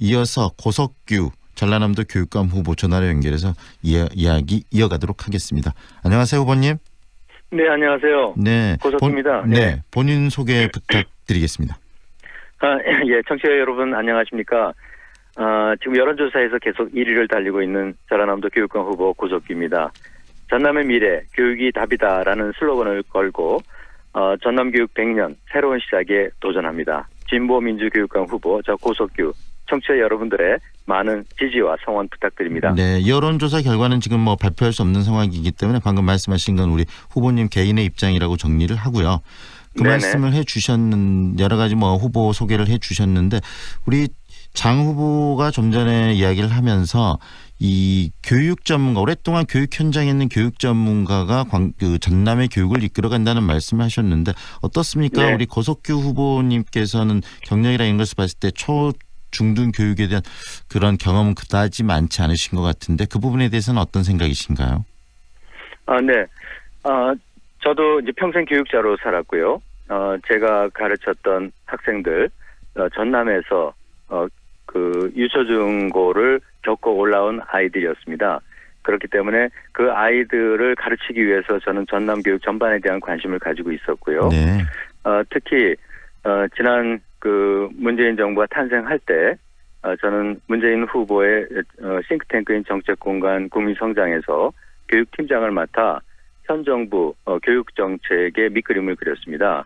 이어서 고석규 전라남도 교육감 후보 전화로 연결해서 이야, 이야기 이어가도록 하겠습니다. 안녕하세요, 후보님. 네, 안녕하세요. 네. 고석규입니다. 본, 네. 네. 본인 소개 부탁드리겠습니다. 아, 예, 청취자 여러분 안녕하십니까? 아, 지금 여론조사에서 계속 1위를 달리고 있는 전라남도 교육감 후보 고석규입니다. 전남의 미래, 교육이 답이다라는 슬로건을 걸고 어, 전남교육 100년 새로운 시작에 도전합니다. 진보민주교육감 후보 저 고석규 청취자 여러분들의 많은 지지와 성원 부탁드립니다. 네, 여론조사 결과는 지금 뭐 발표할 수 없는 상황이기 때문에 방금 말씀하신 건 우리 후보님 개인의 입장이라고 정리를 하고요. 그 네네. 말씀을 해 주셨는 여러 가지 뭐 후보 소개를 해 주셨는데 우리 장 후보가 좀 전에 이야기를 하면서 이 교육 전문가 오랫동안 교육 현장에 있는 교육 전문가가 광, 그 전남의 교육을 이끌어간다는 말씀을 하셨는데 어떻습니까? 네. 우리 고석규 후보님께서는 경력이나 이런 것을 봤을 때 초 중등 교육에 대한 그런 경험은 그다지 많지 않으신 것 같은데 그 부분에 대해서는 어떤 생각이신가요? 아, 네. 아, 저도 이제 평생 교육자로 살았고요. 어, 제가 가르쳤던 학생들, 어, 전남에서, 어, 그, 유초중고를 겪고 올라온 아이들이었습니다. 그렇기 때문에 그 아이들을 가르치기 위해서 저는 전남 교육 전반에 대한 관심을 가지고 있었고요. 네. 어, 특히, 어, 지난 그 문재인 정부가 탄생할 때, 어, 저는 문재인 후보의 어, 싱크탱크인 정책공간 국민성장에서 교육팀장을 맡아 현 정부 어, 교육 정책의 밑그림을 그렸습니다.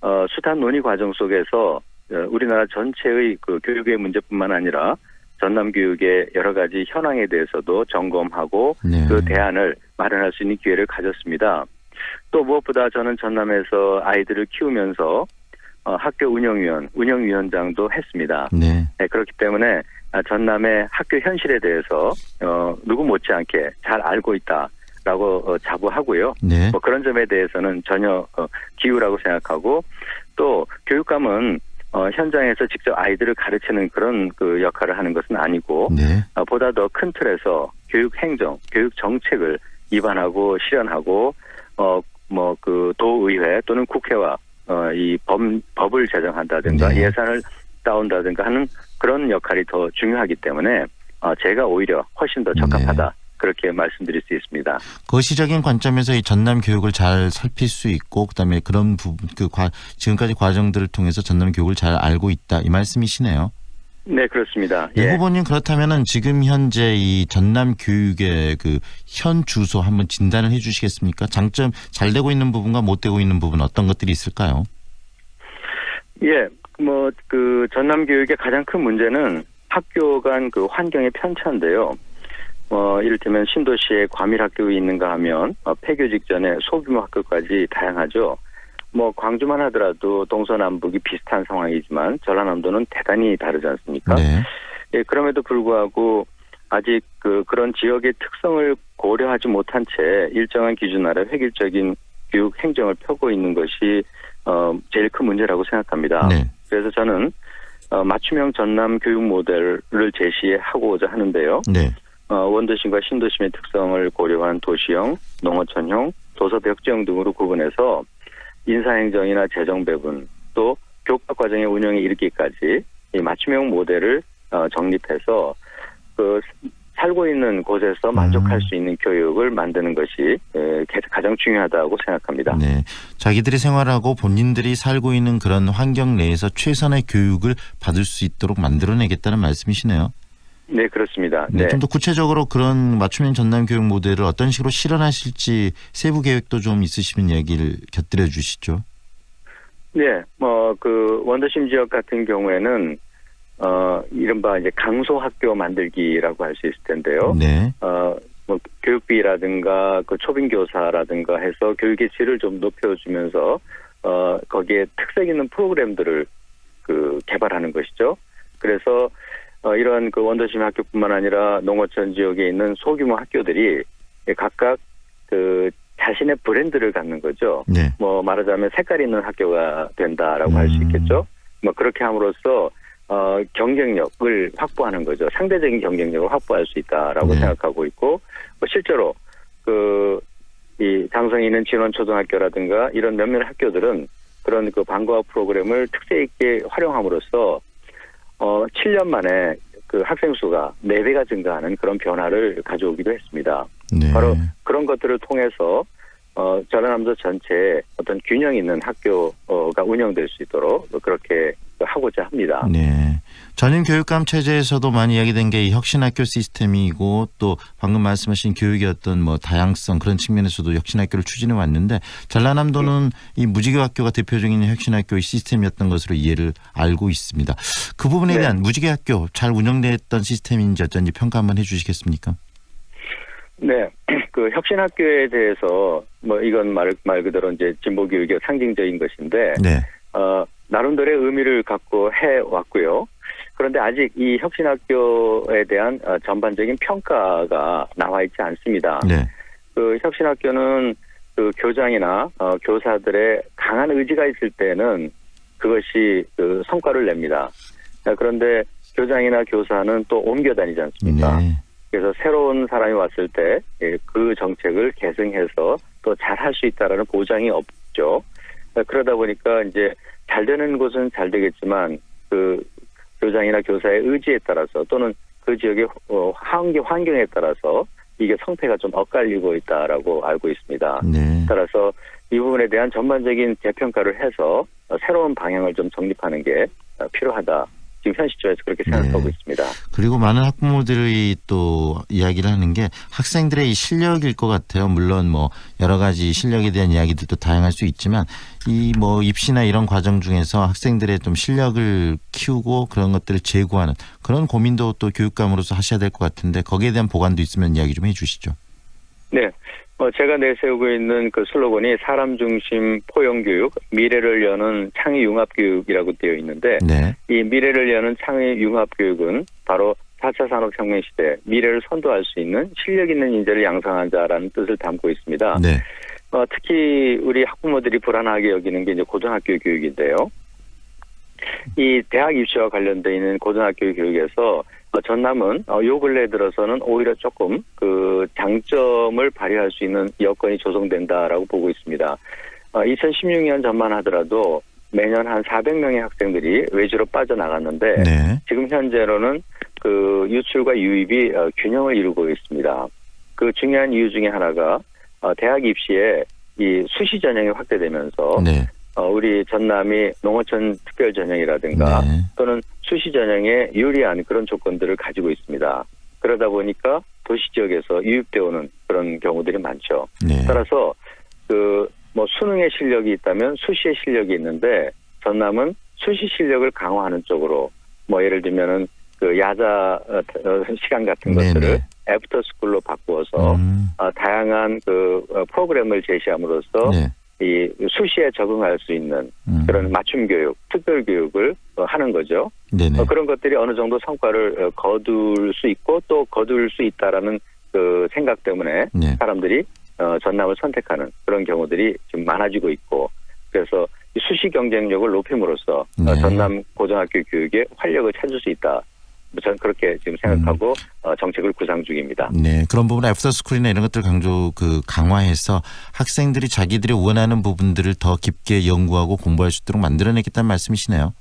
어, 숱한 논의 과정 속에서 어, 우리나라 전체의 그 교육의 문제뿐만 아니라 전남 교육의 여러 가지 현황에 대해서도 점검하고 네. 그 대안을 마련할 수 있는 기회를 가졌습니다. 또 무엇보다 저는 전남에서 아이들을 키우면서 어, 학교 운영위원, 운영위원장도 했습니다. 네. 네, 그렇기 때문에 아, 전남의 학교 현실에 대해서 어, 누구 못지않게 잘 알고 있다 라고 어, 자부하고요. 네. 뭐 그런 점에 대해서는 전혀 어, 기우라고 생각하고 또 교육감은 어, 현장에서 직접 아이들을 가르치는 그런 그 역할을 하는 것은 아니고 네. 어, 보다 더 큰 틀에서 교육 행정, 교육 정책을 입안하고 실현하고 어 뭐 그 도의회 또는 국회와 어이 법을 제정한다든가 네. 예산을 따온다든가 하는 그런 역할이 더 중요하기 때문에 어 제가 오히려 훨씬 더 적합하다 네. 그렇게 말씀드릴 수 있습니다. 거시적인 관점에서 이 전남 교육을 잘 살필 수 있고 그다음에 그런 부분 그 과, 지금까지 과정들을 통해서 전남 교육을 잘 알고 있다 이 말씀이시네요. 네 그렇습니다. 네, 예. 후보님 그렇다면은 지금 현재 이 전남 교육의 그 현 주소 한번 진단을 해 주시겠습니까? 장점 잘 되고 있는 부분과 못 되고 있는 부분 어떤 것들이 있을까요? 예, 뭐 그 전남 교육의 가장 큰 문제는 학교 간 그 환경의 편차인데요. 뭐 이를테면 신도시에 과밀 학교가 있는가 하면 어, 폐교 직전에 소규모 학교까지 다양하죠. 뭐 광주만 하더라도 동서남북이 비슷한 상황이지만 전라남도는 대단히 다르지 않습니까? 네. 예, 그럼에도 불구하고 아직 그 그런 지역의 특성을 고려하지 못한 채 일정한 기준 아래 획일적인 교육 행정을 펴고 있는 것이 어 제일 큰 문제라고 생각합니다. 네. 그래서 저는 어, 맞춤형 전남 교육 모델을 제시하고자 하는데요. 네. 어, 원도심과 신도심의 특성을 고려한 도시형, 농어촌형, 도서벽지형 등으로 구분해서 인사행정이나 재정 배분 또 교과 과정의 운영에 이르기까지 이 맞춤형 모델을 어, 정립해서 그 살고 있는 곳에서 만족할 음. 수 있는 교육을 만드는 것이 에, 가장 중요하다고 생각합니다. 네. 자기들이 생활하고 본인들이 살고 있는 그런 환경 내에서 최선의 교육을 받을 수 있도록 만들어내겠다는 말씀이시네요. 네, 그렇습니다. 네. 네. 좀 더 구체적으로 그런 맞춤형 전남 교육 모델을 어떤 식으로 실현하실지 세부 계획도 좀 있으시면 얘기를 곁들여 주시죠. 네, 뭐 그 원더심 지역 같은 경우에는 어 이른바 이제 강소 학교 만들기라고 할 수 있을 텐데요. 네. 어뭐 교육비라든가 그 초빙 교사라든가 해서 교육의 질을 좀 높여주면서 어 거기에 특색 있는 프로그램들을 그 개발하는 것이죠. 그래서 어 이런 그 원더심 학교뿐만 아니라 농어촌 지역에 있는 소규모 학교들이 각각 그 자신의 브랜드를 갖는 거죠. 네. 뭐 말하자면 색깔 있는 학교가 된다라고 할수 음. 있겠죠. 뭐 그렇게 함으로써 어 경쟁력을 확보하는 거죠. 상대적인 경쟁력을 확보할 수 있다라고 네. 생각하고 있고 뭐 실제로 그이 장성에 있는 진원초등학교라든가 이런 몇몇 학교들은 그런 그 방과후 프로그램을 특색 있게 활용함으로써 어 7년 만에 그 학생 수가 4배가 증가하는 그런 변화를 가져오기도 했습니다. 네. 바로 그런 것들을 통해서 어, 전라남도 전체에 어떤 균형 있는 학교가 운영될 수 있도록 그렇게 하고자 합니다. 네. 전임 교육감 체제에서도 많이 이야기된 게이 혁신학교 시스템이고 또 방금 말씀하신 교육의 어떤 뭐 다양성 그런 측면에서도 혁신학교를 추진해 왔는데 전라남도는 이 무지개학교가 대표적인 혁신학교의 시스템이었던 것으로 이해를 알고 있습니다. 그 부분에 네. 대한 무지개학교 잘 운영됐던 시스템인지 어쩐지 평가 한번 해주시겠습니까? 네, 그 혁신학교에 대해서 뭐 이건 말, 말 그대로 이제 진보 교육의 상징적인 것인데 네. 어, 나름대로의 의미를 갖고 해 왔고요. 그런데 아직 이 혁신학교에 대한 어, 전반적인 평가가 나와 있지 않습니다. 네. 그 혁신학교는 그 교장이나 어, 교사들의 강한 의지가 있을 때는 그것이 그 성과를 냅니다. 자, 그런데 교장이나 교사는 또 옮겨 다니지 않습니까? 네. 그래서 새로운 사람이 왔을 때 그 정책을 계승해서 또 잘 할 수 있다라는 보장이 없죠. 그러다 보니까 이제 잘 되는 곳은 잘 되겠지만 그 교장이나 교사의 의지에 따라서 또는 그 지역의 어, 환경 환경에 따라서 이게 성패가 좀 엇갈리고 있다라고 알고 있습니다. 네. 따라서 이 부분에 대한 전반적인 재평가를 해서 어, 새로운 방향을 좀 정립하는 게 어, 필요하다. 지금 현 시점에서 그렇게 생각하고 네. 있습니다. 그리고 많은 학부모들이 또 이야기를 하는 게 학생들의 이 실력일 것 같아요. 물론 뭐 여러 가지 실력에 대한 이야기들도 다양할 수 있지만 이 뭐 입시나 이런 과정 중에서 학생들의 좀 실력을 키우고 그런 것들을 제고하는 그런 고민도 또 교육감으로서 하셔야 될 것 같은데 거기에 대한 보관도 있으면 이야기 좀 해주시죠. 네. 어, 제가 내세우고 있는 그 슬로건이 사람 중심 포용 교육, 미래를 여는 창의 융합 교육이라고 되어 있는데 네. 이 미래를 여는 창의 융합 교육은 바로 4차 산업혁명 시대 미래를 선도할 수 있는 실력 있는 인재를 양성하자라는 뜻을 담고 있습니다. 네. 어, 특히 우리 학부모들이 불안하게 여기는 게 이제 고등학교 교육인데요. 이 대학 입시와 관련돼 있는 고등학교 교육에서 어, 전남은 어, 요 근래 들어서는 오히려 조금 그 장점을 발휘할 수 있는 여건이 조성된다라고 보고 있습니다. 어, 2016년 전만 하더라도 매년 한 400명의 학생들이 외주로 빠져나갔는데 네. 지금 현재로는 그 유출과 유입이 어, 균형을 이루고 있습니다. 그 중요한 이유 중에 하나가 어, 대학 입시에 이 수시 전형이 확대되면서 네. 어, 우리 전남이 농어촌 특별 전형이라든가 네. 또는 수시 전형에 유리한 그런 조건들을 가지고 있습니다. 그러다 보니까 도시 지역에서 유입되어 오는 그런 경우들이 많죠. 네. 따라서 그 뭐 수능의 실력이 있다면 수시의 실력이 있는데 전남은 수시 실력을 강화하는 쪽으로 뭐 예를 들면은 그 야자 어, 어, 시간 같은 네네. 것들을 애프터 스쿨로 바꾸어서 음. 어, 다양한 그 어, 프로그램을 제시함으로써 네. 이 수시에 적응할 수 있는 음. 그런 맞춤 교육, 특별 교육을 어, 하는 거죠. 네네. 어, 그런 것들이 어느 정도 성과를 어, 거둘 수 있고 또 거둘 수 있다라는 그 생각 때문에 네. 사람들이 어, 전남을 선택하는 그런 경우들이 지금 많아지고 있고 그래서 이 수시 경쟁력을 높임으로써 어, 네. 전남 고등학교 교육에 활력을 찾을 수 있다. 뭐 저는 그렇게 지금 생각하고 어, 정책을 구상 중입니다. 네, 그런 부분 애프터 스쿨이나 이런 것들 강조 그 강화해서 학생들이 자기들이 원하는 부분들을 더 깊게 연구하고 공부할 수 있도록 만들어내겠다는 말씀이시네요.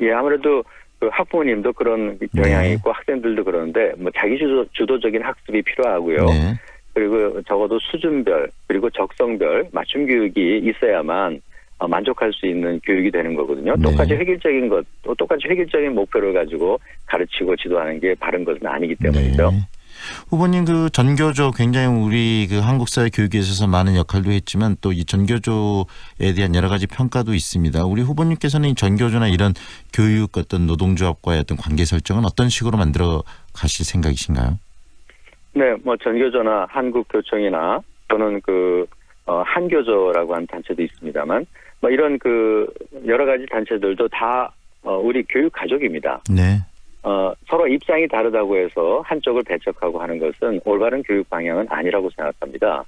예, 아무래도 그 학부모님도 그런 경향이 네. 있고 학생들도 그러는데 뭐 자기 주도, 주도적인 학습이 필요하고요. 네. 그리고 적어도 수준별 그리고 적성별 맞춤 교육이 있어야만 어, 만족할 수 있는 교육이 되는 거거든요. 네. 똑같이 획일적인 것, 또 똑같이 획일적인 목표를 가지고 가르치고 지도하는 게 바른 것은 아니기 때문이죠. 네. 후보님 그 전교조 굉장히 우리 그 한국 사회 교육에 있어서 많은 역할도 했지만 또 이 전교조에 대한 여러 가지 평가도 있습니다. 우리 후보님께서는 이 전교조나 이런 교육 어떤 노동조합과의 어떤 관계 설정은 어떤 식으로 만들어 가실 생각이신가요? 네, 뭐 전교조나 한국교총이나 또는 그 어, 한교조라고 하는 단체도 있습니다만 뭐 이런 그 여러 가지 단체들도 다 어, 우리 교육 가족입니다. 네. 어, 서로 입장이 다르다고 해서 한쪽을 배척하고 하는 것은 올바른 교육 방향은 아니라고 생각합니다.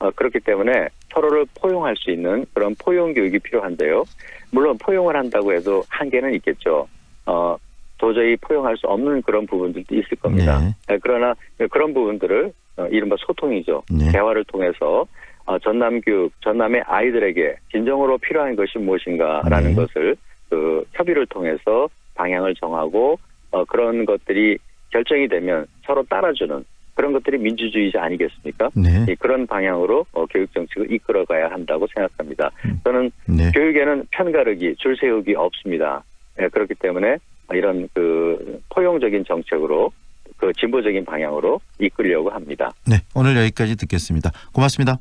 어, 그렇기 때문에 서로를 포용할 수 있는 그런 포용 교육이 필요한데요. 물론 포용을 한다고 해도 한계는 있겠죠. 어, 도저히 포용할 수 없는 그런 부분들도 있을 겁니다. 네. 네, 그러나 그런 부분들을 어, 이른바 소통이죠. 네. 대화를 통해서 어, 전남 교육, 전남의 아이들에게 진정으로 필요한 것이 무엇인가라는 네. 것을 그 협의를 통해서 방향을 정하고 어, 그런 것들이 결정이 되면 서로 따라주는 그런 것들이 민주주의자 아니겠습니까? 네. 예, 그런 방향으로 어, 교육 정책을 이끌어가야 한다고 생각합니다. 저는 네. 교육에는 편가르기, 줄 세우기 없습니다. 예, 그렇기 때문에 이런 그 포용적인 정책으로 그 진보적인 방향으로 이끌려고 합니다. 네. 오늘 여기까지 듣겠습니다. 고맙습니다.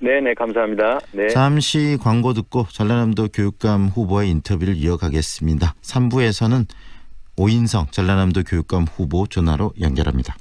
네, 네, 감사합니다. 네. 잠시 광고 듣고 전라남도 교육감 후보의 인터뷰를 이어가겠습니다. 3부에서는 오인성 전라남도 교육감 후보 전화로 연결합니다.